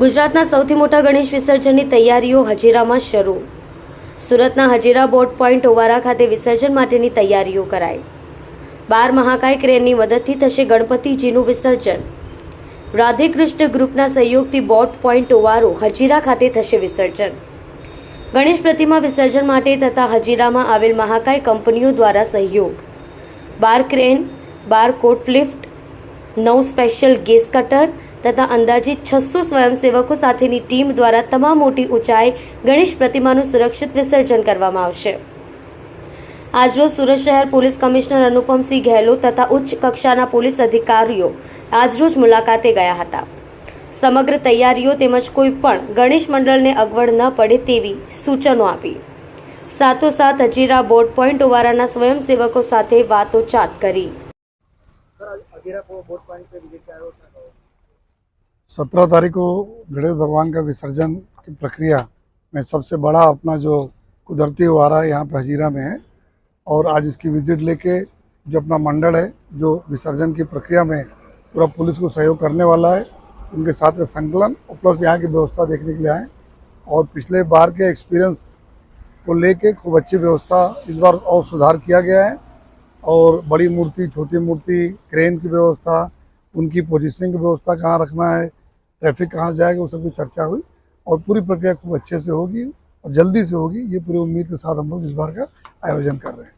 ગુજરાતના સૌથી મોટા ગણેશ વિસર્જનની તૈયારીઓ હજીરામાં શરૂ. સુરતના હજીરા બોટ પોઈન્ટ ઓવારા ખાતે વિસર્જન માટેની તૈયારીઓ કરાઈ. બાર મહાકાય ક્રેનની મદદથી થશે ગણપતિજીનું વિસર્જન. રાધેકૃષ્ણ ગ્રુપના સહયોગથી બોટ પોઈન્ટ ઓવારો હજીરા ખાતે થશે વિસર્જન. ગણેશ પ્રતિમા વિસર્જન માટે તથા હજીરામાં આવેલ મહાકાય કંપનીઓ દ્વારા સહયોગ. બાર ક્રેન, બાર કોટ લિફ્ટ, નવ સ્પેશિયલ ગેસ કટર તથા અંદાજિત છસો સ્વયંસેવકો સાથેની ટીમ દ્વારા તમામ મોટી ઊંચાઈ ગણેશ પ્રતિમાનું સુરક્ષિત વિસર્જન કરવામાં આવશે. આજરોજ સુરત શહેર પોલીસ કમિશનર અનુપમસિંહ ગહેલોત તથા ઉચ્ચ કક્ષાના પોલીસ અધિકારીઓ આજરોજ મુલાકાતે ગયા હતા. સમગ્ર તૈયારીઓ તેમજ કોઈ પણ ગણેશ મંડળને અગવડ ન પડે તેવી સૂચનો આપી. સાથોસાથ હજીરા બોર્ડ પોઈન્ટ ઓવારાના સ્વયંસેવકો સાથે વાતોચાત કરી. सत्रह तारीख को गणेश भगवान का विसर्जन की प्रक्रिया में सबसे बड़ा अपना जो कुदरती है यहाँ पे हजीरा में है और आज इसकी विज़िट लेके जो अपना मंडल है, जो विसर्जन की प्रक्रिया में पूरा पुलिस को सहयोग करने वाला है, उनके साथ का संकलन और प्लस यहाँ की व्यवस्था देखने के लिए आए और पिछले बार के एक्सपीरियंस को लेके खूब अच्छी व्यवस्था इस बार और सुधार किया गया है। और बड़ी मूर्ति, छोटी मूर्ति क्रेन की व्यवस्था उनकी पोजिशनिंग की व्यवस्था कहाँ रखना है ट्रैफ़िक कहाँ जाएगा उस सब की चर्चा हुई और पूरी प्रक्रिया खूब अच्छे से होगी और जल्दी से होगी। ये पूरी उम्मीद के साथ हम लोग इस बार का आयोजन कर रहे हैं।